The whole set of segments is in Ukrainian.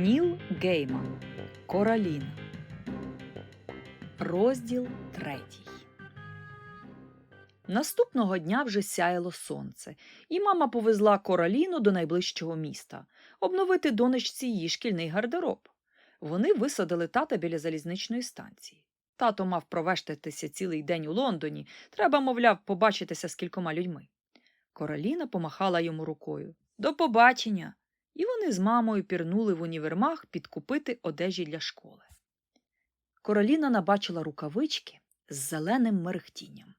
Ніл Гейман Кораліна. Розділ третій. Наступного дня вже сяяло сонце, і мама повезла Кораліну до найближчого міста обновити донечці її шкільний гардероб. Вони висадили тата біля залізничної станції. Тато мав провештатися цілий день у Лондоні. Треба, мовляв, побачитися з кількома людьми. Кораліна помахала йому рукою. До побачення. І вони з мамою пірнули в універмаг підкупити одежі для школи. Короліна набачила рукавички з зеленим мерехтінням.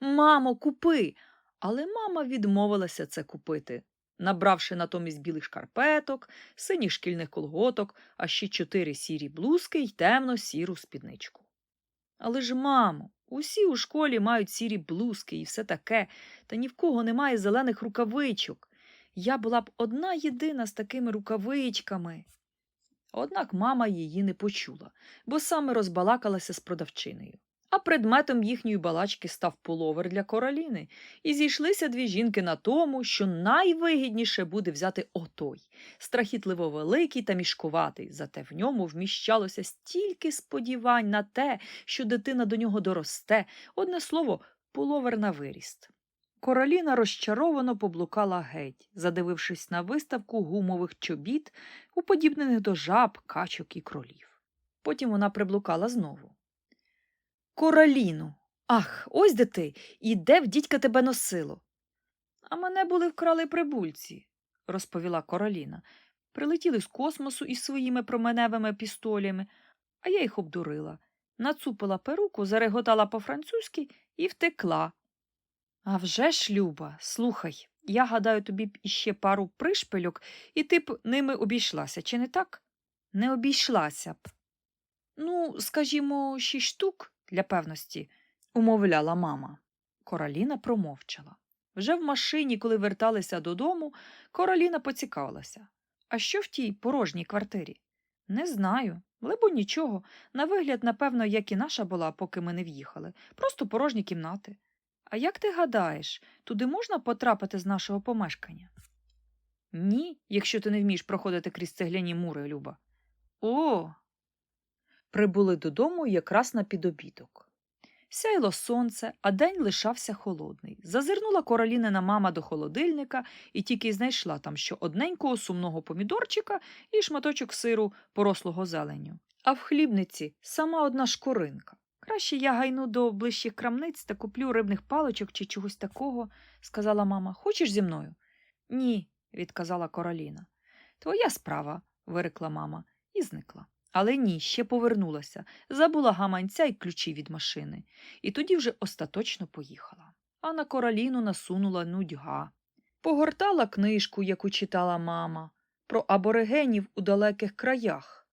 Мамо, купи. Але мама відмовилася це купити, набравши натомість білих шкарпеток, синіх шкільних колготок, а ще чотири сірі блузки й темно-сіру спідничку. Але ж, мамо, усі у школі мають сірі блузки і все таке, та ні в кого немає зелених рукавичок. Я була б одна єдина з такими рукавичками. Однак мама її не почула, бо саме розбалакалася з продавчинею. А предметом їхньої балачки став половер для короліни, і зійшлися дві жінки на тому, що найвигідніше буде взяти отой, страхітливо великий та мішкуватий, зате в ньому вміщалося стільки сподівань на те, що дитина до нього доросте, одне слово, половер на виріст. Короліна розчаровано поблукала геть, задивившись на виставку гумових чобіт, уподібнених до жаб, качок і кролів. Потім вона приблукала знову. Короліну. Ах, ось де ти. І де в дідька тебе носило? А мене були вкрали прибульці, розповіла Короліна. Прилетіли з космосу із своїми променевими пістолями, а я їх обдурила. Нацупила перуку, зареготала по-французьки і втекла. А вже ж, Люба, слухай, я гадаю тобі б іще пару пришпильок, і ти б ними обійшлася, чи не так? Не обійшлася б. Ну, скажімо, шість штук для певності, умовляла мама. Короліна промовчала. Вже в машині, коли верталися додому, Короліна поцікавилася. А що в тій порожній квартирі? Не знаю. Либо нічого. На вигляд, напевно, як і наша була, поки ми не в'їхали. Просто порожні кімнати. А як ти гадаєш, туди можна потрапити з нашого помешкання? Ні, якщо ти не вмієш проходити крізь цегляні мури, Люба. О. Прибули додому якраз на підобідок. Сяйло сонце, а день лишався холодний. Зазирнула королінина мама до холодильника і тільки й знайшла там що одненького сумного помідорчика і шматочок сиру, порослого зеленню. А в хлібниці сама одна шкоринка. Краще я гайну до ближчих крамниць та куплю рибних паличок чи чогось такого, сказала мама. Хочеш зі мною? Ні, відказала Короліна. Твоя справа, вирекла мама і зникла. Але ні, ще повернулася, забула гаманця й ключі від машини, і тоді вже остаточно поїхала. А на Короліну насунула нудьга. Погортала книжку, яку читала мама, про аборигенів у далеких краях.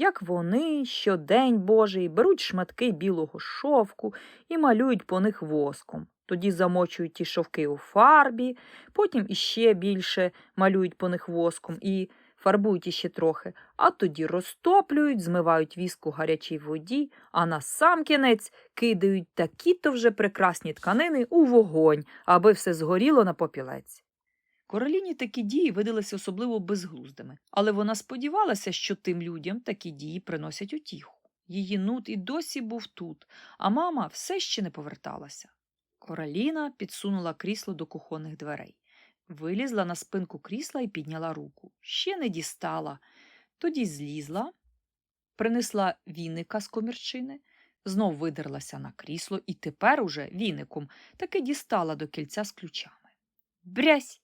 Як вони щодень божий беруть шматки білого шовку і малюють по них воском. Тоді замочують ті шовки у фарбі, потім іще більше малюють по них воском і фарбують іще трохи, а тоді розтоплюють, змивають віск у гарячій воді, а на сам кінець кидають такі-то вже прекрасні тканини у вогонь, аби все згоріло на попілець. Короліні такі дії видалися особливо безглуздими, але вона сподівалася, що тим людям такі дії приносять утіху. Її нут і досі був тут, а мама все ще не поверталася. Короліна підсунула крісло до кухонних дверей. Вилізла на спинку крісла і підняла руку. Ще не дістала. Тоді злізла, принесла віника з комірчини, знов видерлася на крісло і тепер уже віником таки дістала до кільця з ключами. Брязь!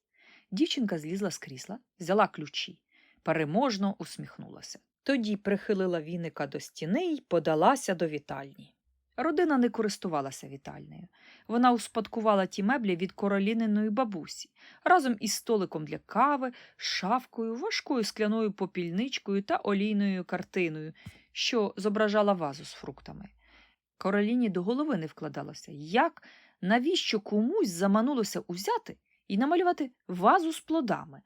Дівчинка злізла з крісла, взяла ключі, переможно усміхнулася. Тоді прихилила віника до стіни й подалася до вітальні. Родина не користувалася вітальнею. Вона успадкувала ті меблі від короліниної бабусі разом із столиком для кави, шафкою, важкою скляною попільничкою та олійною картиною, що зображала вазу з фруктами. Короліні до голови не вкладалося, як, навіщо комусь заманулося узяти і намалювати вазу з плодами.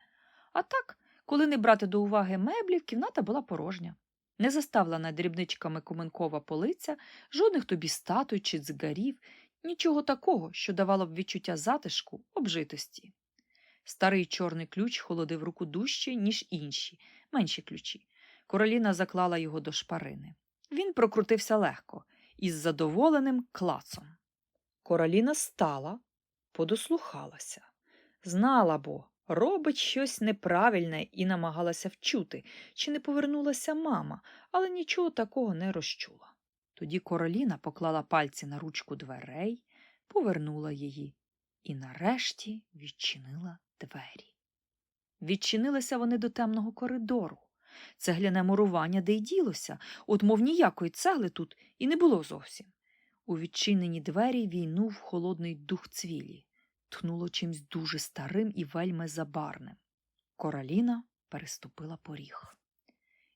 А так, коли не брати до уваги меблів, кімната була порожня. Не заставлена дрібничками куменкова полиця, жодних тобі статуй чи дзигарів, нічого такого, що давало б відчуття затишку, обжитості. Старий чорний ключ холодив руку дужче, ніж інші, менші ключі. Короліна заклала його до шпарини. Він прокрутився легко, із задоволеним клацом. Короліна стала, подослухалася. Знала бо, робить щось неправильне і намагалася вчути, чи не повернулася мама, але нічого такого не розчула. Тоді короліна поклала пальці на ручку дверей, повернула її і нарешті відчинила двері. Відчинилися вони до темного коридору. Цегляне мурування де й ділося, от мов ніякої цегли тут і не було зовсім. У відчинені двері війнув холодний дух цвілі, тхнуло чимсь дуже старим і вельми забарним. Короліна переступила поріг.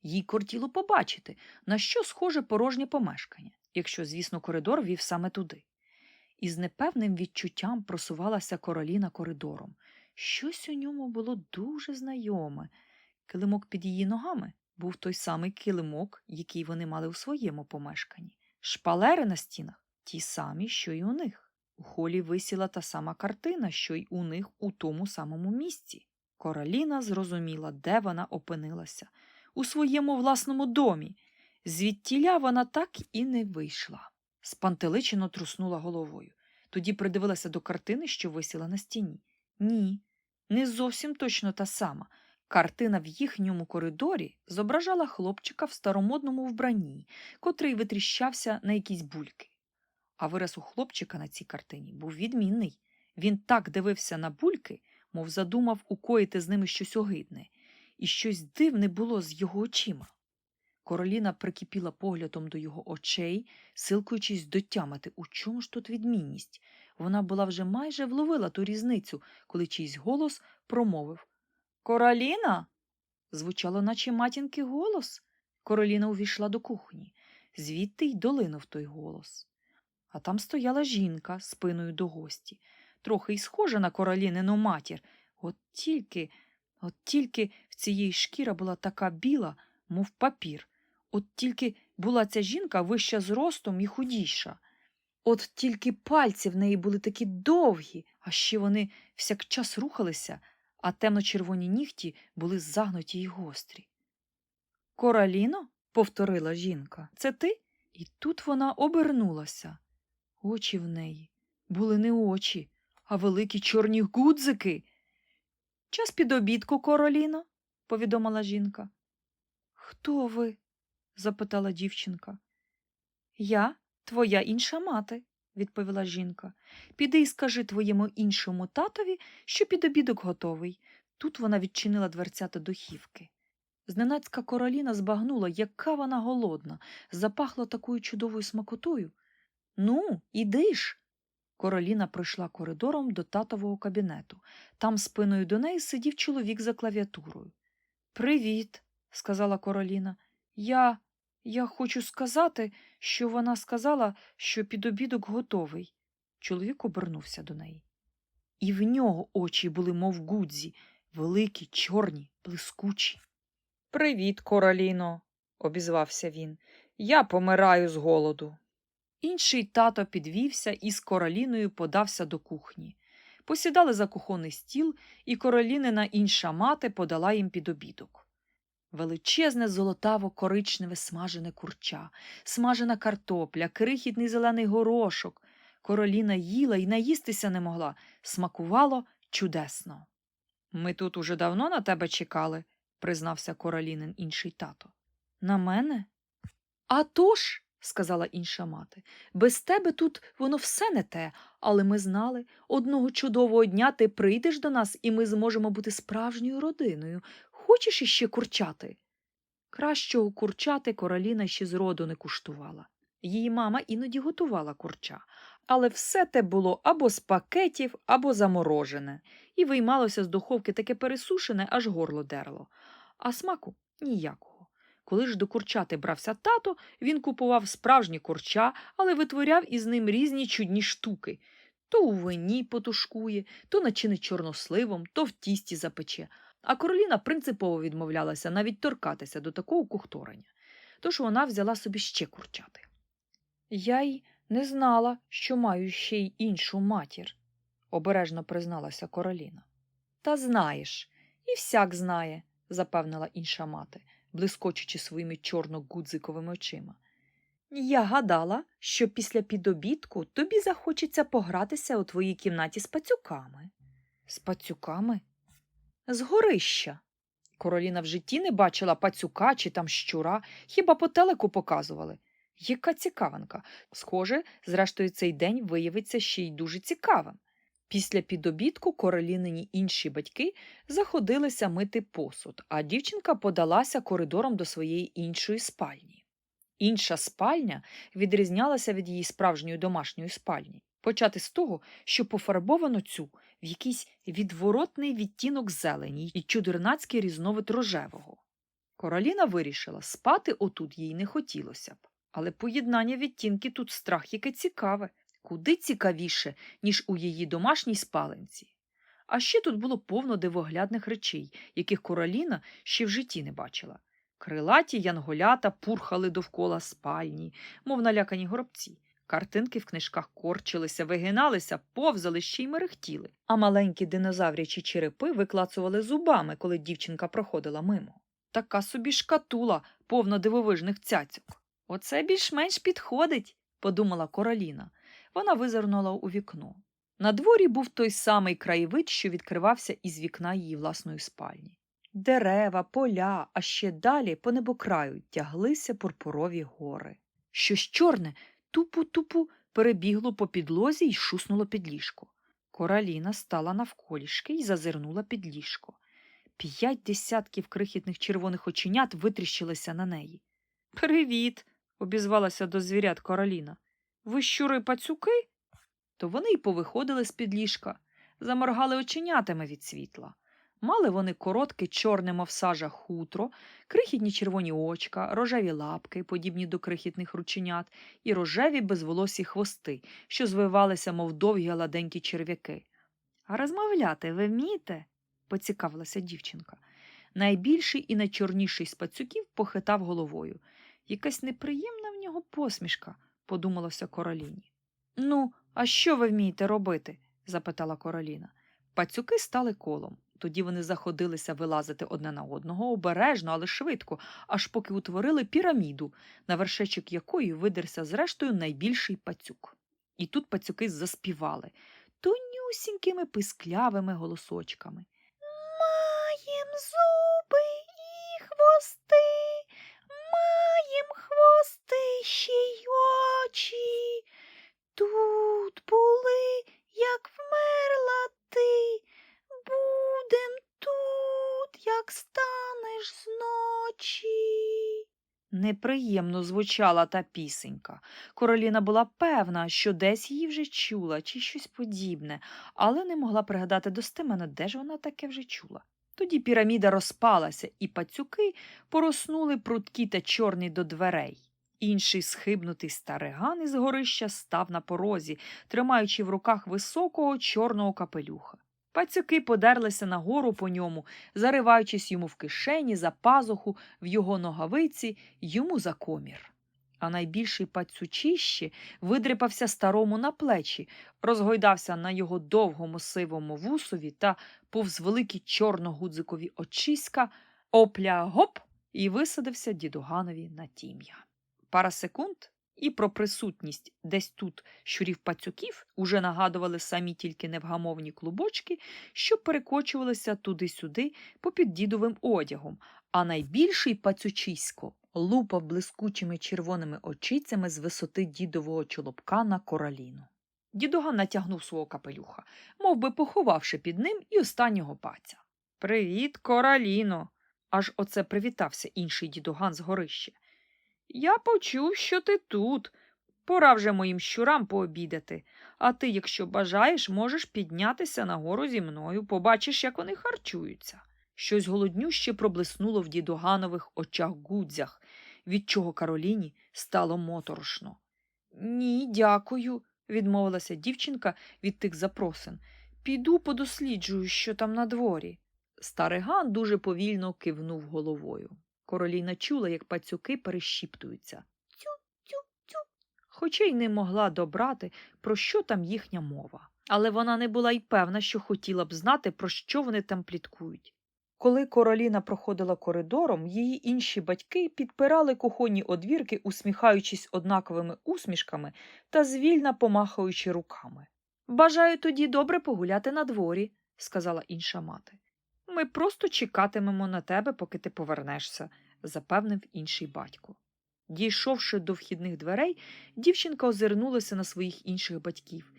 Їй кортіло побачити, на що схоже порожнє помешкання, якщо, звісно, коридор вів саме туди. І з непевним відчуттям просувалася короліна коридором. Щось у ньому було дуже знайоме. Килимок під її ногами був той самий килимок, який вони мали у своєму помешканні. Шпалери на стінах ті самі, що й у них. У холі висіла та сама картина, що й у них у тому самому місці. Короліна зрозуміла, де вона опинилася у своєму власному домі. Звідтіля вона так і не вийшла. Спантеличено труснула головою. Тоді придивилася до картини, що висіла на стіні. Ні, не зовсім точно та сама. Картина в їхньому коридорі зображала хлопчика в старомодному вбранні, котрий витріщався на якісь бульки. А вираз у хлопчика на цій картині був відмінний. Він так дивився на бульки, мов задумав укоїти з ними щось огидне, і щось дивне було з його очима. Короліна прикипіла поглядом до його очей, силкуючись дотямити, у чому ж тут відмінність. Вона була вже майже вловила ту різницю, коли чийсь голос промовив Короліна? Звучало, наче матінки голос. Короліна увійшла до кухні, звідти й долинув той голос. А там стояла жінка спиною до гості, трохи й схожа на королінину матір. От тільки, от тільки в цієї шкіра була така біла, мов папір. От тільки була ця жінка вища зростом і худіша. От тільки пальці в неї були такі довгі, а ще вони всякчас рухалися, а темно-червоні нігті були загнуті й гострі. Кораліно? повторила жінка. Це ти? І тут вона обернулася. Очі в неї були не очі, а великі чорні гудзики. Час під обідку, Короліно, повідомила жінка. Хто ви? запитала дівчинка. Я твоя інша мати, відповіла жінка. Піди і скажи твоєму іншому татові, що підобідок готовий. Тут вона відчинила дверцята до хівки. Зненацька короліна збагнула, яка вона голодна, запахла такою чудовою смакотою. Ну, іди ж. Короліна пройшла коридором до татового кабінету. Там спиною до неї сидів чоловік за клавіатурою. Привіт, сказала короліна. Я. Я хочу сказати, що вона сказала, що підобідок готовий. Чоловік обернувся до неї. І в нього очі були, мов гудзі, великі, чорні, блискучі. Привіт, Короліно, обізвався він. Я помираю з голоду. Інший тато підвівся і з короліною подався до кухні. Посідали за кухонний стіл, і королінина інша мати подала їм підобідок. Величезне золотаво коричневе смажене курча, смажена картопля, крихітний зелений горошок. Короліна їла і наїстися не могла. Смакувало чудесно. Ми тут уже давно на тебе чекали, признався королінин інший тато. На мене? «А тож», – сказала інша мати, без тебе тут воно все не те, але ми знали, одного чудового дня ти прийдеш до нас, і ми зможемо бути справжньою родиною. Хочеш іще курчати? Кращого курчати короліна ще зроду не куштувала. Її мама іноді готувала курча, але все те було або з пакетів, або заморожене, і виймалося з духовки таке пересушене, аж горло дерло. А смаку ніякого. Коли ж до курчати брався тато, він купував справжні курча, але витворяв із ним різні чудні штуки. То у вині потушкує, то начинить чорносливом, то в тісті запече. А короліна принципово відмовлялася навіть торкатися до такого кухторення. Тож вона взяла собі ще курчати. Я й не знала, що маю ще й іншу матір, обережно призналася короліна. Та знаєш, і всяк знає, запевнила інша мати. блискочучи своїми чорно-гудзиковими очима. Я гадала, що після підобідку тобі захочеться погратися у твоїй кімнаті з пацюками. З пацюками? З горища. Короліна в житті не бачила пацюка чи там щура, хіба по телеку показували. Яка цікавинка. Схоже, зрештою, цей день виявиться ще й дуже цікавим. Після підобідку королінині інші батьки заходилися мити посуд, а дівчинка подалася коридором до своєї іншої спальні. Інша спальня відрізнялася від її справжньої домашньої спальні. Почати з того, що пофарбовано цю в якийсь відворотний відтінок зелені і чудернацький різновид рожевого. Короліна вирішила, спати отут їй не хотілося б. Але поєднання відтінки тут страх яке цікаве, куди цікавіше, ніж у її домашній спаленці. А ще тут було повно дивоглядних речей, яких короліна ще в житті не бачила. Крилаті янголята пурхали довкола спальні, мов налякані горобці. Картинки в книжках корчилися, вигиналися, повзали ще й мерехтіли, а маленькі динозаврячі черепи виклацували зубами, коли дівчинка проходила мимо. Така собі шкатула, повна дивовижних цяцьок. Оце більш-менш підходить, подумала Короліна. Вона визирнула у вікно. На дворі був той самий краєвид, що відкривався із вікна її власної спальні. Дерева, поля, а ще далі по небокраю тяглися пурпурові гори. Щось чорне тупу-тупу перебігло по підлозі й шуснуло під ліжко. Кораліна стала навколішки й зазирнула під ліжко. П'ять десятків крихітних червоних оченят витріщилися на неї. Привіт, обізвалася до звірят Короліна. Ви щури пацюки? То вони й повиходили з під ліжка, заморгали оченятами від світла. Мали вони коротке чорне, мов сажа хутро, крихітні червоні очка, рожеві лапки, подібні до крихітних рученят, і рожеві безволосі хвости, що звивалися, мов довгі гладенькі черв'яки. А розмовляти ви вмієте? поцікавилася дівчинка. Найбільший і найчорніший з пацюків похитав головою. Якась неприємна в нього посмішка, подумалося Короліні. Ну, а що ви вмієте робити? запитала Короліна. Пацюки стали колом. Тоді вони заходилися вилазити одне на одного обережно, але швидко, аж поки утворили піраміду, на вершечок якої видерся зрештою найбільший пацюк. І тут пацюки заспівали тонюсінькими писклявими голосочками. Маєм зуби і хвости, маєм хвости ще й очі. Тут були, як вмерла ти, будем тут, як станеш зночі. Неприємно звучала та пісенька. Короліна була певна, що десь її вже чула чи щось подібне, але не могла пригадати достеменно, де ж вона таке вже чула. Тоді піраміда розпалася, і пацюки пороснули прудкі та чорні до дверей. Інший схибнутий стариган із горища став на порозі, тримаючи в руках високого чорного капелюха. Пацюки подерлися нагору по ньому, зариваючись йому в кишені, за пазуху, в його ногавиці, йому за комір. А найбільший пацючище видрипався старому на плечі, розгойдався на його довгому сивому вусові та повз великі чорно-гудзикові очиська, опля гоп і висадився дідуганові на тім'я. Пара секунд, і про присутність десь тут щурів пацюків уже нагадували самі тільки невгамовні клубочки, що перекочувалися туди-сюди попід дідовим одягом, а найбільший пацючисько лупав блискучими червоними очицями з висоти дідового чолобка на короліну. Дідуган натягнув свого капелюха, мов би поховавши під ним і останнього паця. Привіт, короліно. аж оце привітався інший дідуган з горища. Я почув, що ти тут. Пора вже моїм щурам пообідати, а ти, якщо бажаєш, можеш піднятися нагору зі мною, побачиш, як вони харчуються. Щось голоднюще проблиснуло в дідоганових очах гудзях, від чого Кароліні стало моторошно. Ні, дякую, відмовилася дівчинка від тих запросин. Піду подосліджую, що там на дворі. Стариган дуже повільно кивнув головою. Короліна чула, як пацюки перешіптуються. Тю-тю-тю. Хоча й не могла добрати, про що там їхня мова. Але вона не була й певна, що хотіла б знати, про що вони там пліткують. Коли Короліна проходила коридором, її інші батьки підпирали кухонні одвірки, усміхаючись однаковими усмішками та звільна помахаючи руками. Бажаю тоді добре погуляти на дворі, сказала інша мати. Ми просто чекатимемо на тебе, поки ти повернешся, запевнив інший батько. Дійшовши до вхідних дверей, дівчинка озирнулася на своїх інших батьків.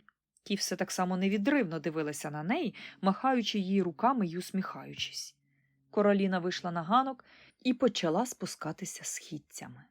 Ті все так само невідривно дивилися на неї, махаючи її руками й усміхаючись. Короліна вийшла на ганок і почала спускатися східцями.